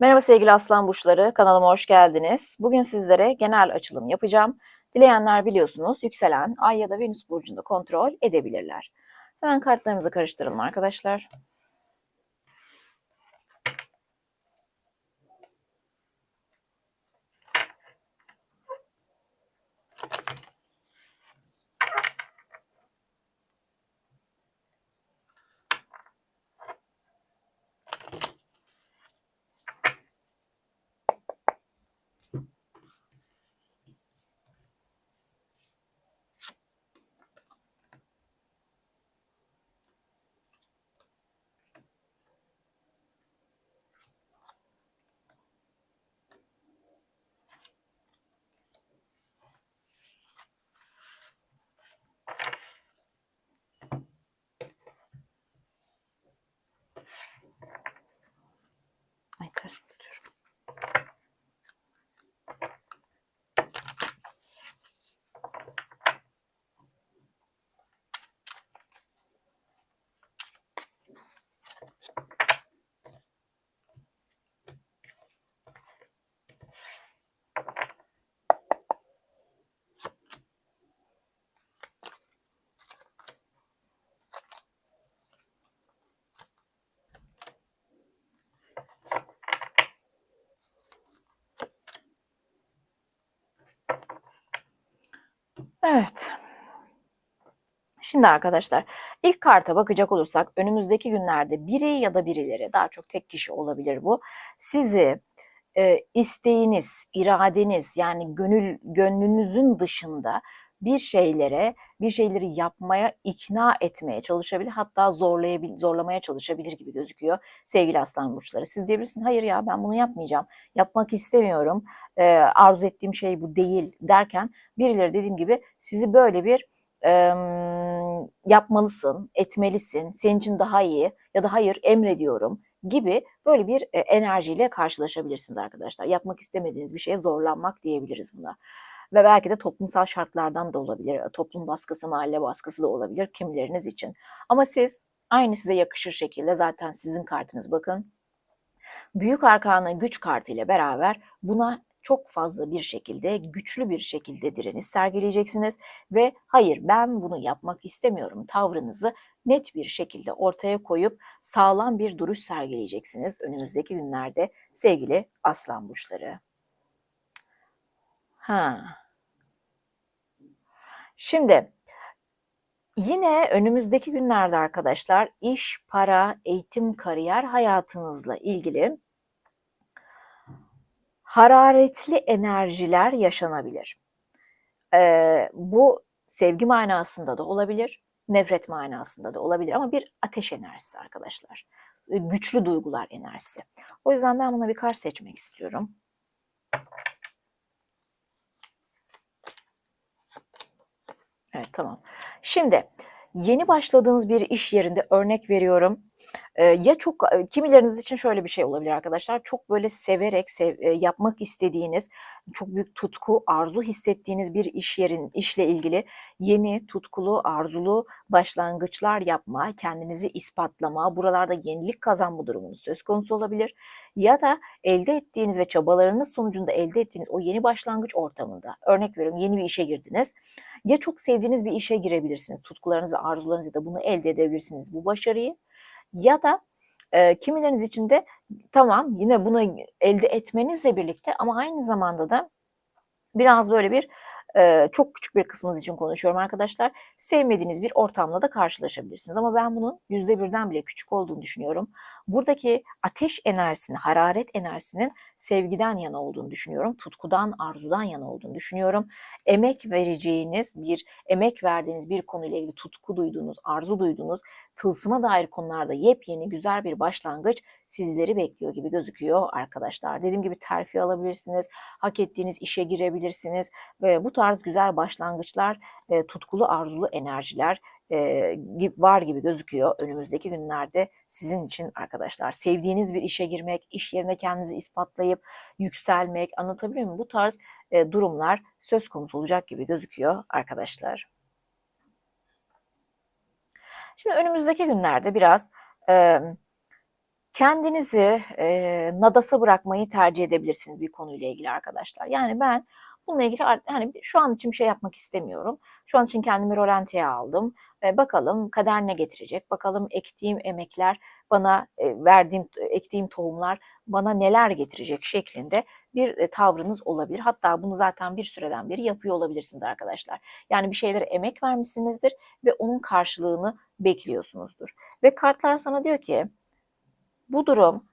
Merhaba sevgili aslan burçları, kanalıma hoş geldiniz. Bugün sizlere genel açılım yapacağım. Dileyenler biliyorsunuz yükselen ay ya da venüs burcunda kontrol edebilirler. Hemen kartlarımızı karıştıralım arkadaşlar. Ay Evet. Şimdi arkadaşlar ilk karta bakacak olursak önümüzdeki günlerde biri ya da birileri daha çok tek kişi olabilir bu. Sizi e, isteğiniz, iradeniz yani gönül gönlünüzün dışında bir şeylere, bir şeyleri yapmaya ikna etmeye çalışabilir. Hatta zorlayabil, zorlamaya çalışabilir gibi gözüküyor sevgili aslan burçları. Siz diyebilirsiniz hayır ya ben bunu yapmayacağım, yapmak istemiyorum, e, arzu ettiğim şey bu değil derken birileri dediğim gibi sizi böyle bir e, yapmalısın, etmelisin, senin için daha iyi ya da hayır emrediyorum gibi böyle bir enerjiyle karşılaşabilirsiniz arkadaşlar. Yapmak istemediğiniz bir şeye zorlanmak diyebiliriz buna. Ve belki de toplumsal şartlardan da olabilir. Toplum baskısı, mahalle baskısı da olabilir kimileriniz için. Ama siz aynı size yakışır şekilde zaten sizin kartınız bakın. Büyük arkana güç kartı ile beraber buna çok fazla bir şekilde, güçlü bir şekilde direniş sergileyeceksiniz ve hayır ben bunu yapmak istemiyorum tavrınızı net bir şekilde ortaya koyup sağlam bir duruş sergileyeceksiniz önümüzdeki günlerde sevgili aslan burçları. Ha. Şimdi yine önümüzdeki günlerde arkadaşlar iş, para, eğitim, kariyer hayatınızla ilgili hararetli enerjiler yaşanabilir. Ee, bu sevgi manasında da olabilir, nefret manasında da olabilir ama bir ateş enerjisi arkadaşlar. Güçlü duygular enerjisi. O yüzden ben buna bir kart seçmek istiyorum. Evet tamam. Şimdi yeni başladığınız bir iş yerinde örnek veriyorum ya çok kimileriniz için şöyle bir şey olabilir arkadaşlar. Çok böyle severek sev, yapmak istediğiniz, çok büyük tutku, arzu hissettiğiniz bir iş yerin işle ilgili yeni, tutkulu, arzulu başlangıçlar yapma, kendinizi ispatlama, buralarda yenilik kazanma durumunuz söz konusu olabilir. Ya da elde ettiğiniz ve çabalarınız sonucunda elde ettiğiniz o yeni başlangıç ortamında, örnek veriyorum yeni bir işe girdiniz. Ya çok sevdiğiniz bir işe girebilirsiniz, tutkularınız ve arzularınız da bunu elde edebilirsiniz bu başarıyı ya da e, kimileriniz için de tamam yine bunu elde etmenizle birlikte ama aynı zamanda da biraz böyle bir e, çok küçük bir kısmınız için konuşuyorum arkadaşlar. Sevmediğiniz bir ortamla da karşılaşabilirsiniz. Ama ben bunun yüzde birden bile küçük olduğunu düşünüyorum. Buradaki ateş enerjisinin, hararet enerjisinin sevgiden yana olduğunu düşünüyorum. Tutkudan, arzudan yana olduğunu düşünüyorum. Emek vereceğiniz bir, emek verdiğiniz bir konuyla ilgili tutku duyduğunuz, arzu duyduğunuz, tılsıma dair konularda yepyeni güzel bir başlangıç sizleri bekliyor gibi gözüküyor arkadaşlar. Dediğim gibi terfi alabilirsiniz, hak ettiğiniz işe girebilirsiniz ve bu tarz güzel başlangıçlar, e, tutkulu arzulu enerjiler e, var gibi gözüküyor önümüzdeki günlerde sizin için arkadaşlar. Sevdiğiniz bir işe girmek, iş yerine kendinizi ispatlayıp yükselmek, anlatabiliyor muyum? Bu tarz e, durumlar söz konusu olacak gibi gözüküyor arkadaşlar. Şimdi önümüzdeki günlerde biraz e, kendinizi e, nadasa bırakmayı tercih edebilirsiniz bir konuyla ilgili arkadaşlar. Yani ben bununla ilgili yani şu an için bir şey yapmak istemiyorum. Şu an için kendimi rolantiye aldım. E, bakalım kader ne getirecek? Bakalım ektiğim emekler bana e, verdiğim ektiğim tohumlar bana neler getirecek şeklinde bir e, tavrınız olabilir. Hatta bunu zaten bir süreden beri yapıyor olabilirsiniz arkadaşlar. Yani bir şeylere emek vermişsinizdir ve onun karşılığını bekliyorsunuzdur. Ve kartlar sana diyor ki bu durum,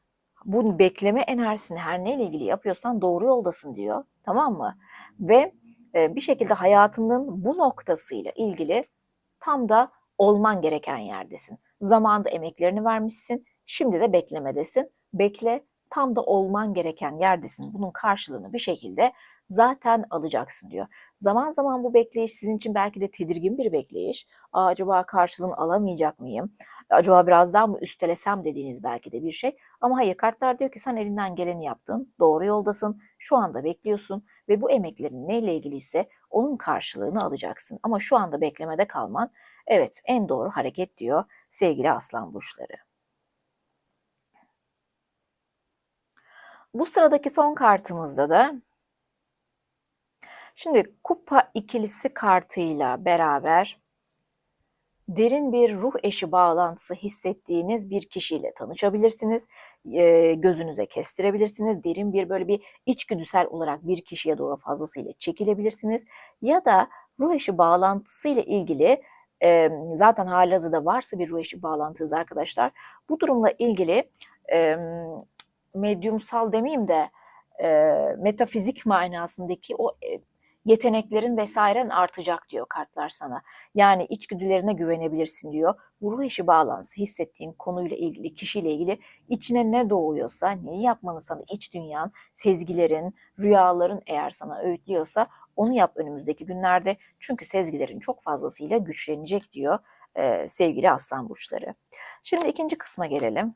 bu bekleme enerjisini her neyle ilgili yapıyorsan doğru yoldasın diyor. Tamam mı? Ve e, bir şekilde hayatının bu noktasıyla ilgili tam da olman gereken yerdesin. Zamanında emeklerini vermişsin, şimdi de beklemedesin. Bekle, tam da olman gereken yerdesin. Bunun karşılığını bir şekilde zaten alacaksın diyor. Zaman zaman bu bekleyiş sizin için belki de tedirgin bir bekleyiş. Aa, acaba karşılığını alamayacak mıyım? Acaba biraz daha mı üstelesem dediğiniz belki de bir şey. Ama hayır kartlar diyor ki sen elinden geleni yaptın, doğru yoldasın, şu anda bekliyorsun ve bu emeklerin neyle ilgiliyse onun karşılığını alacaksın. Ama şu anda beklemede kalman evet en doğru hareket diyor sevgili aslan burçları. Bu sıradaki son kartımızda da şimdi kupa ikilisi kartıyla beraber derin bir ruh eşi bağlantısı hissettiğiniz bir kişiyle tanışabilirsiniz. E, gözünüze kestirebilirsiniz. Derin bir böyle bir içgüdüsel olarak bir kişiye doğru fazlasıyla çekilebilirsiniz. Ya da ruh eşi bağlantısıyla ilgili e, zaten halihazırda varsa bir ruh eşi bağlantınız arkadaşlar. Bu durumla ilgili e, medyumsal demeyeyim de e, metafizik manasındaki o e, yeteneklerin vesairen artacak diyor kartlar sana. Yani içgüdülerine güvenebilirsin diyor. Bu ruh eşi bağlantısı hissettiğin konuyla ilgili, kişiyle ilgili içine ne doğuyorsa, neyi yapmanı sana iç dünyan, sezgilerin, rüyaların eğer sana öğütlüyorsa onu yap önümüzdeki günlerde. Çünkü sezgilerin çok fazlasıyla güçlenecek diyor e, sevgili aslan burçları. Şimdi ikinci kısma gelelim.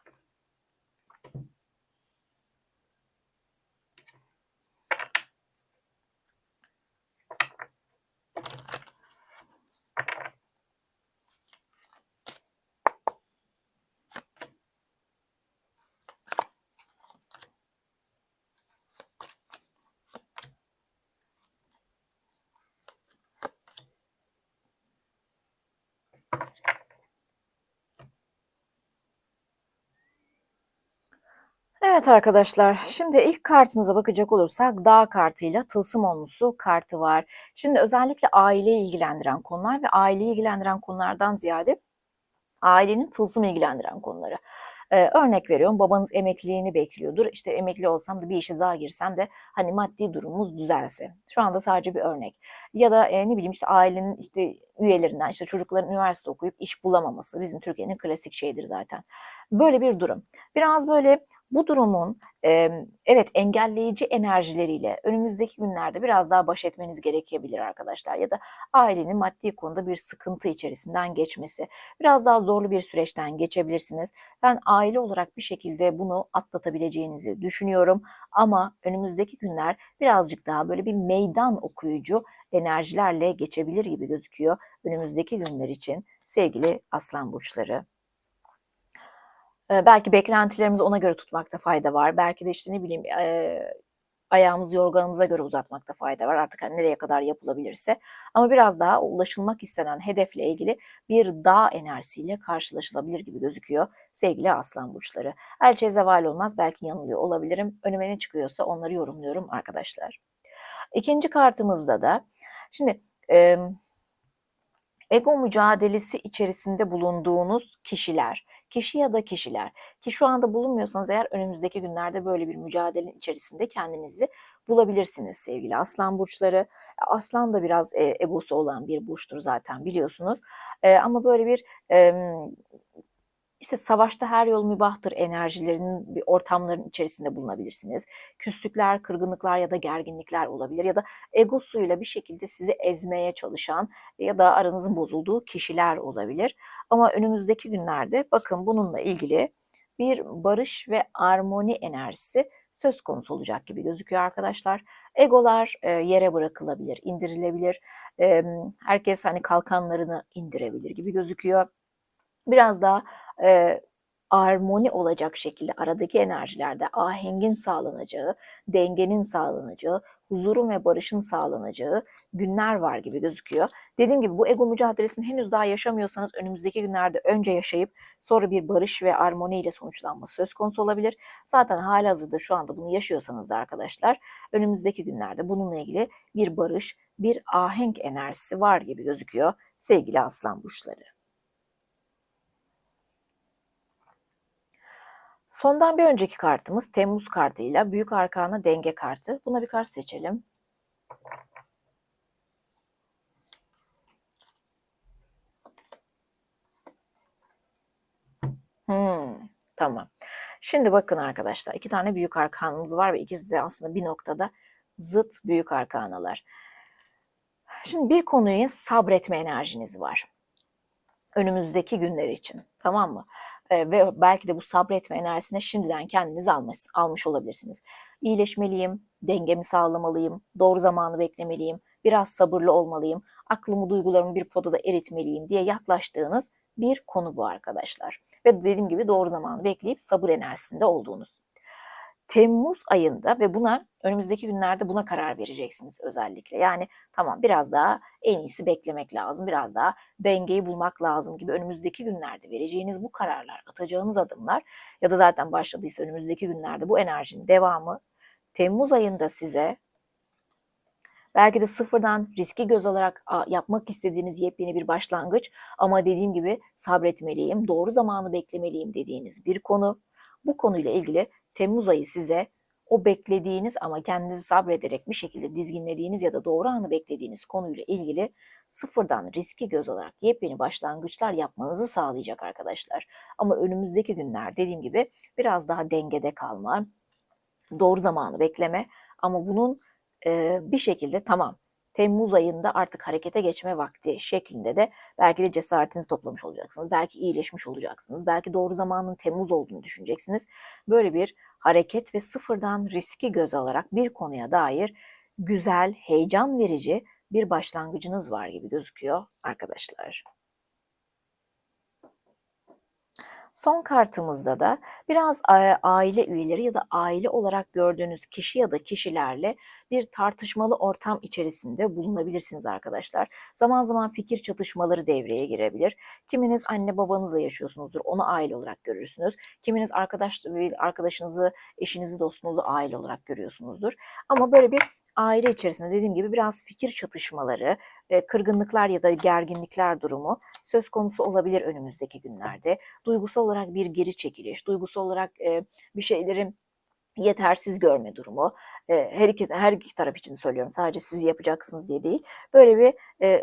Evet arkadaşlar, şimdi ilk kartınıza bakacak olursak dağ kartıyla tılsım olmusu kartı var. Şimdi özellikle aileyi ilgilendiren konular ve aileyi ilgilendiren konulardan ziyade ailenin tılsım ilgilendiren konuları. Ee, örnek veriyorum babanız emekliliğini bekliyordur. İşte emekli olsam da bir işe daha girsem de hani maddi durumumuz düzelse. Şu anda sadece bir örnek. Ya da e, ne bileyim işte ailenin işte üyelerinden işte çocukların üniversite okuyup iş bulamaması bizim Türkiye'nin klasik şeyidir zaten. Böyle bir durum. Biraz böyle bu durumun evet engelleyici enerjileriyle önümüzdeki günlerde biraz daha baş etmeniz gerekebilir arkadaşlar. Ya da ailenin maddi konuda bir sıkıntı içerisinden geçmesi. Biraz daha zorlu bir süreçten geçebilirsiniz. Ben aile olarak bir şekilde bunu atlatabileceğinizi düşünüyorum. Ama önümüzdeki günler birazcık daha böyle bir meydan okuyucu enerjilerle geçebilir gibi gözüküyor önümüzdeki günler için sevgili aslan burçları. Belki beklentilerimizi ona göre tutmakta fayda var. Belki de işte ne bileyim e, ayağımızı yorganımıza göre uzatmakta fayda var. Artık hani nereye kadar yapılabilirse. Ama biraz daha ulaşılmak istenen hedefle ilgili bir dağ enerjisiyle karşılaşılabilir gibi gözüküyor sevgili aslan burçları. Elçe zeval olmaz. Belki yanılıyor olabilirim. Önüme ne çıkıyorsa onları yorumluyorum arkadaşlar. İkinci kartımızda da şimdi e, ego mücadelesi içerisinde bulunduğunuz kişiler kişi ya da kişiler ki şu anda bulunmuyorsanız eğer önümüzdeki günlerde böyle bir mücadelenin içerisinde kendinizi bulabilirsiniz sevgili aslan burçları. Aslan da biraz e, egosu olan bir burçtur zaten biliyorsunuz. E, ama böyle bir e, işte savaşta her yol mübahtır enerjilerinin bir ortamların içerisinde bulunabilirsiniz. Küslükler, kırgınlıklar ya da gerginlikler olabilir ya da egosuyla bir şekilde sizi ezmeye çalışan ya da aranızın bozulduğu kişiler olabilir. Ama önümüzdeki günlerde bakın bununla ilgili bir barış ve armoni enerjisi söz konusu olacak gibi gözüküyor arkadaşlar. Egolar e, yere bırakılabilir, indirilebilir. Herkes hani kalkanlarını indirebilir gibi gözüküyor. Biraz daha e, armoni olacak şekilde aradaki enerjilerde ahengin sağlanacağı, dengenin sağlanacağı, huzurun ve barışın sağlanacağı günler var gibi gözüküyor. Dediğim gibi bu ego mücadelesini henüz daha yaşamıyorsanız önümüzdeki günlerde önce yaşayıp sonra bir barış ve armoni ile sonuçlanması söz konusu olabilir. Zaten hali hazırda şu anda bunu yaşıyorsanız da arkadaşlar önümüzdeki günlerde bununla ilgili bir barış, bir ahenk enerjisi var gibi gözüküyor sevgili aslan burçları. Sondan bir önceki kartımız Temmuz kartıyla Büyük Arkana Denge kartı. Buna bir kart seçelim. Hmm, tamam. Şimdi bakın arkadaşlar iki tane büyük arkanımız var ve ikisi de aslında bir noktada zıt büyük arkanalar. Şimdi bir konuya sabretme enerjiniz var. Önümüzdeki günler için tamam mı? Ve belki de bu sabretme enerjisine şimdiden kendinizi almış, almış olabilirsiniz. İyileşmeliyim, dengemi sağlamalıyım, doğru zamanı beklemeliyim, biraz sabırlı olmalıyım, aklımı, duygularımı bir podada eritmeliyim diye yaklaştığınız bir konu bu arkadaşlar. Ve dediğim gibi doğru zamanı bekleyip sabır enerjisinde olduğunuz. Temmuz ayında ve buna önümüzdeki günlerde buna karar vereceksiniz özellikle. Yani tamam biraz daha en iyisi beklemek lazım, biraz daha dengeyi bulmak lazım gibi önümüzdeki günlerde vereceğiniz bu kararlar, atacağınız adımlar ya da zaten başladıysa önümüzdeki günlerde bu enerjinin devamı Temmuz ayında size belki de sıfırdan riski göz alarak yapmak istediğiniz yepyeni bir başlangıç ama dediğim gibi sabretmeliyim, doğru zamanı beklemeliyim dediğiniz bir konu. Bu konuyla ilgili Temmuz ayı size o beklediğiniz ama kendinizi sabrederek bir şekilde dizginlediğiniz ya da doğru anı beklediğiniz konuyla ilgili sıfırdan riski göz alarak yepyeni başlangıçlar yapmanızı sağlayacak arkadaşlar. Ama önümüzdeki günler dediğim gibi biraz daha dengede kalma, doğru zamanı bekleme ama bunun bir şekilde tamam Temmuz ayında artık harekete geçme vakti şeklinde de belki de cesaretinizi toplamış olacaksınız. Belki iyileşmiş olacaksınız. Belki doğru zamanın Temmuz olduğunu düşüneceksiniz. Böyle bir hareket ve sıfırdan riski göz alarak bir konuya dair güzel, heyecan verici bir başlangıcınız var gibi gözüküyor arkadaşlar. Son kartımızda da biraz aile üyeleri ya da aile olarak gördüğünüz kişi ya da kişilerle bir tartışmalı ortam içerisinde bulunabilirsiniz arkadaşlar. Zaman zaman fikir çatışmaları devreye girebilir. Kiminiz anne babanızla yaşıyorsunuzdur, onu aile olarak görürsünüz. Kiminiz arkadaş arkadaşınızı, eşinizi, dostunuzu aile olarak görüyorsunuzdur. Ama böyle bir aile içerisinde dediğim gibi biraz fikir çatışmaları, e, kırgınlıklar ya da gerginlikler durumu söz konusu olabilir önümüzdeki günlerde. Duygusal olarak bir geri çekiliş, duygusal olarak e, bir şeylerin yetersiz görme durumu. E, her iki her iki taraf için söylüyorum. Sadece siz yapacaksınız diye değil. Böyle bir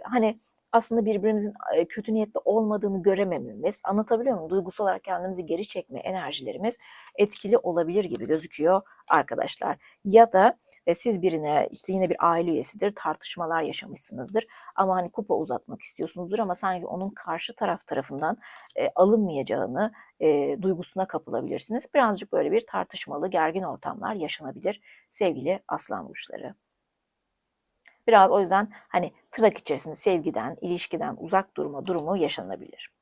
hani aslında birbirimizin kötü niyetli olmadığını göremememiz, anlatabiliyor muyum? Duygusal olarak kendimizi geri çekme enerjilerimiz etkili olabilir gibi gözüküyor arkadaşlar. Ya da siz birine işte yine bir aile üyesidir tartışmalar yaşamışsınızdır ama hani kupa uzatmak istiyorsunuzdur ama sanki onun karşı taraf tarafından e, alınmayacağını e, duygusuna kapılabilirsiniz. Birazcık böyle bir tartışmalı gergin ortamlar yaşanabilir sevgili aslan burçları. Biraz o yüzden hani tırnak içerisinde sevgiden, ilişkiden uzak durma durumu yaşanabilir.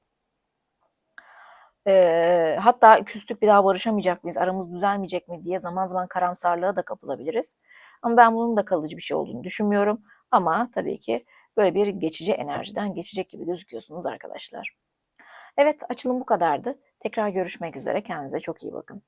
E, hatta küstük bir daha barışamayacak mıyız, aramız düzelmeyecek mi diye zaman zaman karamsarlığa da kapılabiliriz. Ama ben bunun da kalıcı bir şey olduğunu düşünmüyorum. Ama tabii ki böyle bir geçici enerjiden geçecek gibi gözüküyorsunuz arkadaşlar. Evet açılım bu kadardı. Tekrar görüşmek üzere. Kendinize çok iyi bakın.